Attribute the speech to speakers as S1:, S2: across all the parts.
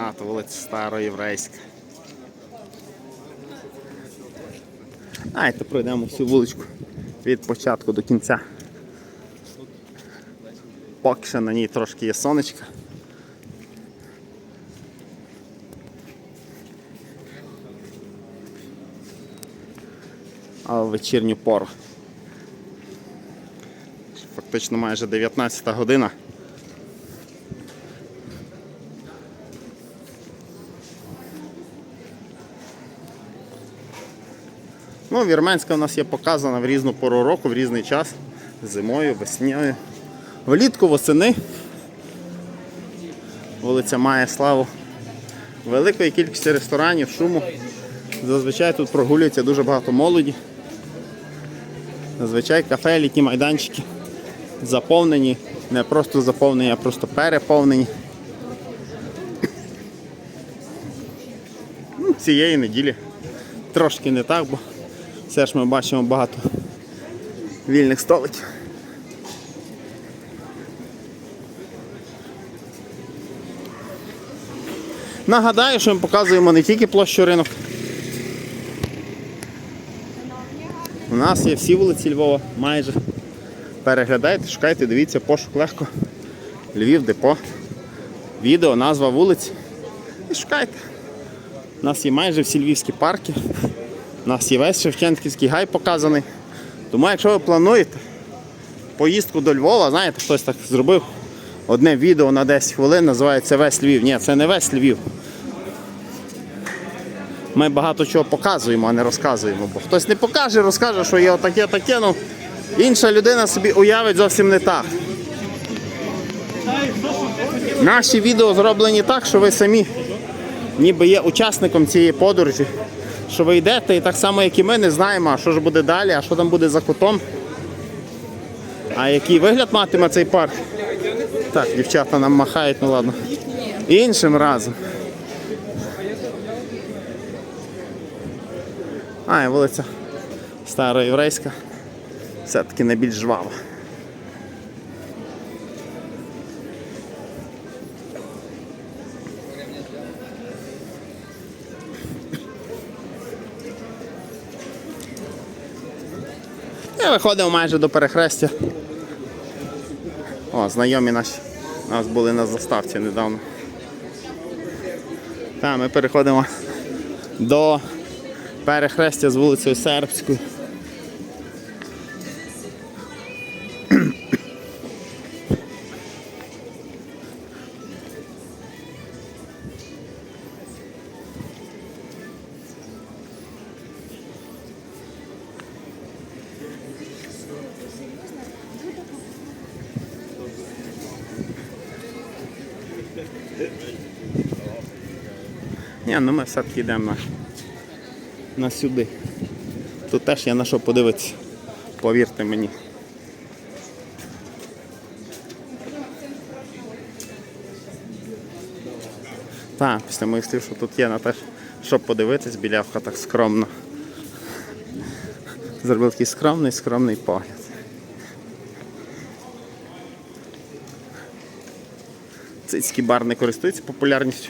S1: А, то вулиця Староєврейська. Давайте пройдемо всю вуличку від початку до кінця. Поки що на ній трошки є сонечко. А вечірню пору. Фактично майже 19 година. Ну, Вірменська у нас є показана в різну пору року, в різний час. Зимою, весною. Влітку, восени. Вулиця має славу великої кількості ресторанів, шуму. Зазвичай тут прогулюється дуже багато молоді. Зазвичай кафе, літні майданчики заповнені, не просто заповнені, а просто переповнені. Ну, цієї неділі трошки не так, бо все ж ми бачимо багато вільних столиків. Нагадаю, що ми показуємо не тільки площу ринок. У нас є всі вулиці Львова, майже. Переглядайте, шукайте, дивіться, пошук легко. Львів, депо. Відео, назва вулиць. І шукайте. У нас є майже всі львівські парки. У нас є весь Шевченківський гай показаний. Тому якщо ви плануєте поїздку до Львова, знаєте, хтось так зробив одне відео на 10 хвилин, називається Весь Львів. Ні, це не весь Львів. Ми багато чого показуємо, а не розказуємо. Бо хтось не покаже, розкаже, що є отаке, таке, ну інша людина собі уявить зовсім не так. Наші відео зроблені так, що ви самі ніби є учасником цієї подорожі. Що ви йдете і так само, як і ми, не знаємо, що ж буде далі, а що там буде за кутом. А який вигляд матиме цей парк? Так, дівчата нам махають, ну ладно. Іншим разом. А, і вулиця Староєврейська. Все-таки найбільш жвава. Я виходив майже до перехрестя. О, знайомі наші нас були на заставці недавно. Так, ми переходимо до перехрестя з вулицею Сербською. Ні, ну ми все-таки йдемо на, на сюди. Тут теж є на що подивитися. Повірте мені. Так, після моїх слів, що тут є на те, щоб подивитись, білявка так скромно. Зробив такий скромний, скромний погляд. Цицький бар не користується популярністю.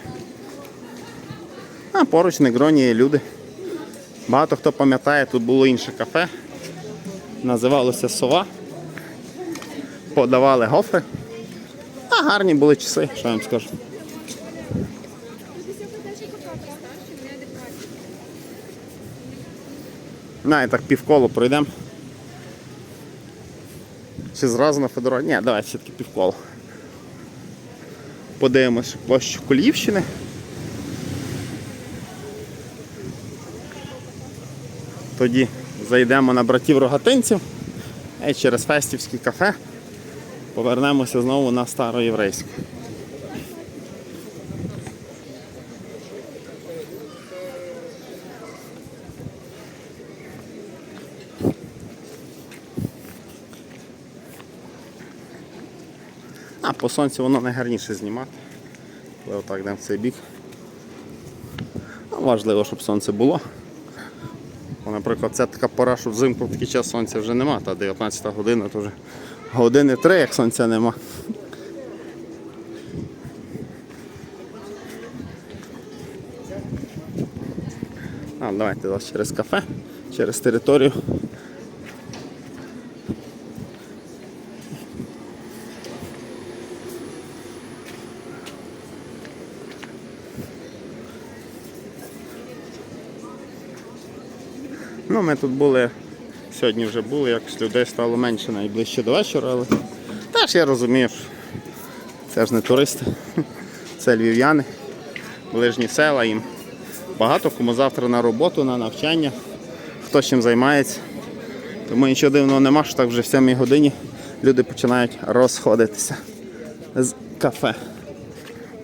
S1: А поруч негроні є люди. Багато хто пам'ятає, тут було інше кафе. Називалося Сова. Подавали гофри. А гарні були часи, що я вам скажу. На, так півколо пройдемо. Чи зразу на Федора? Ні, давай все-таки півколо. Подивимось площу Кулівщини. Тоді зайдемо на братів рогатинців і через фестівське кафе повернемося знову на староєврейську. А по сонцю воно найгарніше знімати. Але отак йдемо в цей бік. Важливо, щоб сонце було. Бо, Наприклад, це така пора, що взимку в такий час сонця вже нема, та 19 година то вже години 3, як сонця нема. А, Давайте зараз через кафе, через територію. Ну, ми тут були, сьогодні вже були, якось людей стало менше найближче до вечора, але теж я розумію, що це ж не туристи, це львів'яни, ближні села їм. Багато кому завтра на роботу, на навчання, хто чим займається. Тому нічого дивного нема, що так вже в 7 годині люди починають розходитися з кафе.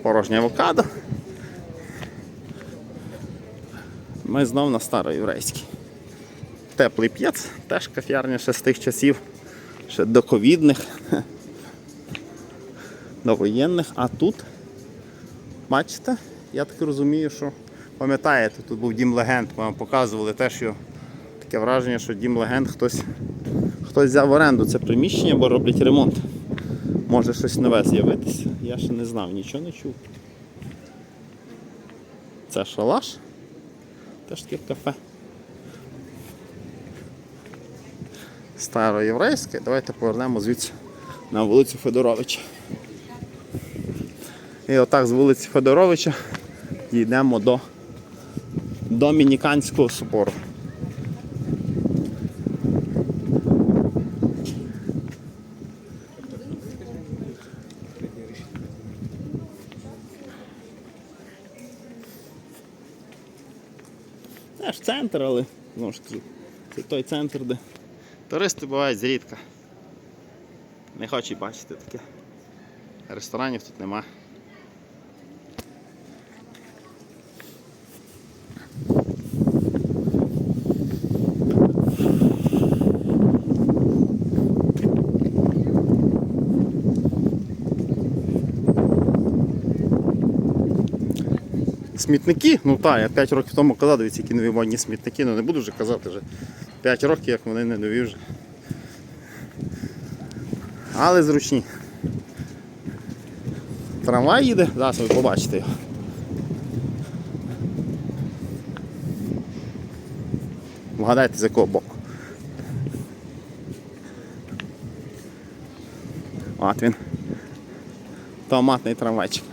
S1: Порожнє авокадо. Ми знов на староєврейській. Теплий п'єц, теж каф'ярня ще з тих часів, ще до ковідних, до воєнних. А тут, бачите, я так розумію, що пам'ятаєте, тут був дім легенд, ми вам показували те, що таке враження, що дім легенд хтось, хтось взяв в оренду це приміщення, бо роблять ремонт. Може щось нове з'явитися. Я ще не знав, нічого не чув. Це шалаш. Теж таке кафе. Староєврейське. Давайте повернемо звідси на вулицю Федоровича. І отак з вулиці Федоровича дійдемо до Домініканського собору. Це ж центр, але знову ж кажу, це той центр, де туристи бувають зрідка. Не хочуть бачити таке. Ресторанів тут нема. Смітники, ну так, я 5 років тому казав, дивіться, які нові модні смітники, ну не буду вже казати вже 5 років, як вони не нові вже. Але зручні. Трамвай їде, зараз ви побачите його. Вгадайте з якого боку. От він. Томатний трамвайчик.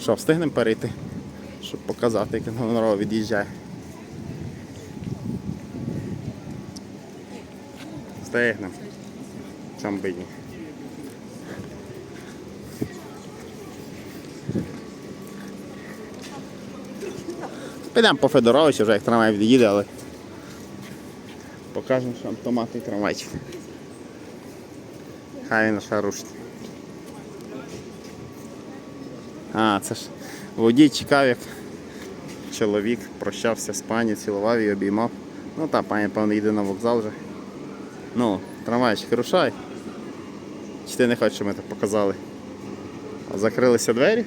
S1: Що, встигнемо перейти, щоб показати, як гонорово від'їжджає. Встигнемо. Чому би. Підемо по Федоровичу, вже як трамвай від'їде, але покажемо, що автоматний трамвайчик. Хай він ще рушить. А, це ж водій чекав, як чоловік прощався з пані, цілував і обіймав. Ну та пані, певно, йде на вокзал вже. Ну, трамвайчик, рушай. Чи ти не хочеш, щоб ми так показали? Закрилися двері.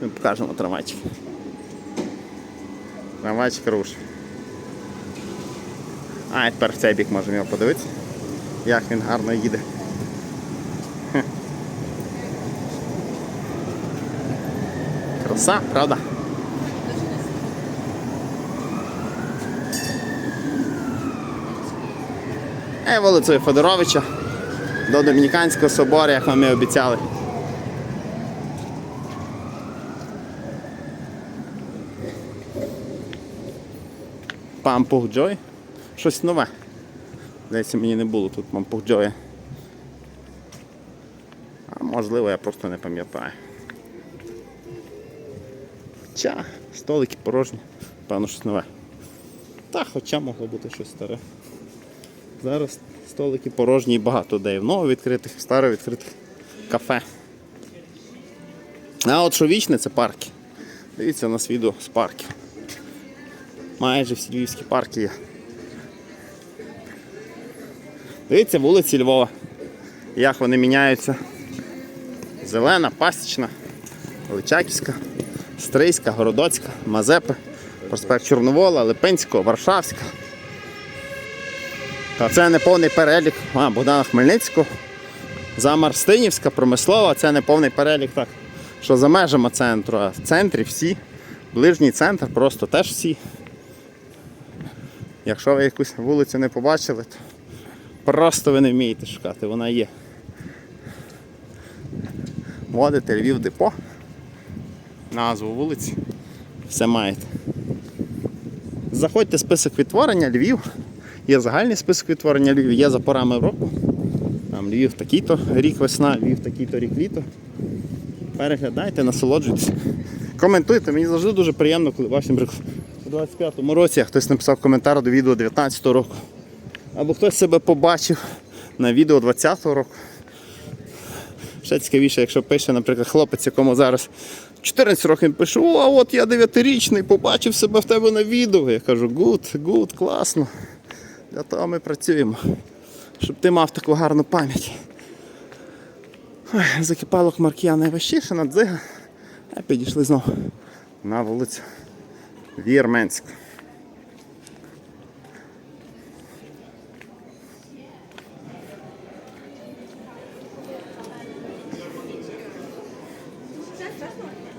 S1: Ми покажемо трамвайчик. Трамвайчик руш. А, тепер в цей бік можемо його подивитися. Як він гарно їде. Краса, правда? Е, вулицею Федоровича до Домініканського собору, як вам і обіцяли. Пампух Джой. Щось нове. Здається, мені не було тут Пампух Джоя. А можливо, я просто не пам'ятаю. Хоча, столики порожні, певно, щось нове. Та, хоча могло бути щось старе. Зараз столики порожні і багато де і в ново відкритих, в старо відкритих кафе. А от що вічне, це парки. Дивіться у нас відео з парків. Майже всі львівські парки є. Дивіться вулиці Львова. Як вони міняються. Зелена, пасічна, Личаківська, Стрийська, Городоцька, Мазепи, проспект Чорновола, Липинського, Варшавська. Та це не повний перелік а, Богдана Хмельницького. Замарстинівська, промислова, це не повний перелік, так, що за межами центру, а в центрі всі Ближній центр просто теж всі. Якщо ви якусь вулицю не побачили, то просто ви не вмієте шукати, вона є. Вводите Львів депо, назву вулиці, все маєте. Заходьте в список відтворення Львів. Є загальний список відтворення Львів, є за порами року. Там Львів такий-то рік весна, Львів такий-то рік літо. Переглядайте, насолоджуйтесь. Коментуйте, мені завжди дуже приємно, коли наприклад, у 25-му році хтось написав коментар до відео 19-го року. Або хтось себе побачив на відео 20-го року. Ще цікавіше, якщо пише, наприклад, хлопець, якому зараз 14 років о, а от я 9-річний, побачив себе в тебе на відео. Я кажу, гуд, гуд, класно. Для того ми працюємо. Щоб ти мав таку гарну пам'ять. Закипало закипалок Маркія на надзига. А підійшли знову на вулицю Вірменську.